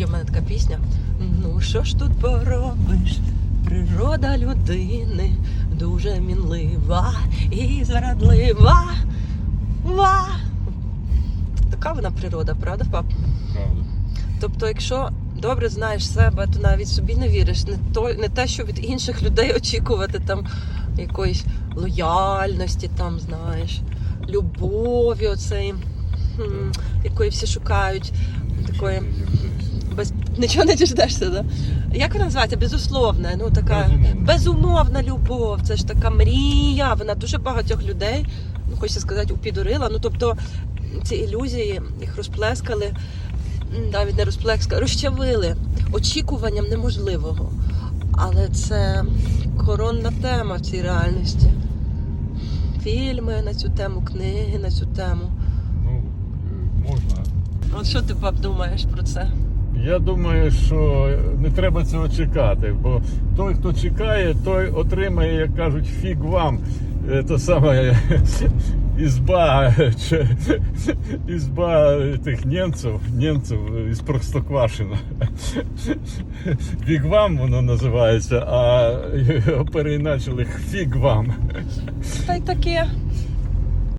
Є в мене така пісня. Ну що ж тут поробиш? Природа людини дуже мінлива і зрадлива. Ва! Така вона природа, правда, пап? Правда. Тобто, якщо добре знаєш себе, то навіть собі не віриш. Не то не те, що від інших людей очікувати там якоїсь лояльності, там знаєш, любові, оцеї, м, якої всі шукають. Такої без нічого не діждешся, да? Як вона називається? Безусловна. Ну така Безумовно. безумовна любов. Це ж така мрія. Вона дуже багатьох людей, ну хочеться сказати, упідурила. Ну тобто ці ілюзії їх розплескали, навіть не розплескали, розчавили очікуванням неможливого. Але це коронна тема в цій реальності. Фільми на цю тему, книги на цю тему. Ну, е, можна. От що ти пап думаєш про це? Я думаю, що не треба цього чекати, бо той, хто чекає, той отримає, як кажуть, фіг вам. Е, То саме ізба, ізба тих німців, німців із Простоквашино. Фіг вам воно називається, а переіначили фіг вам. Та й таке.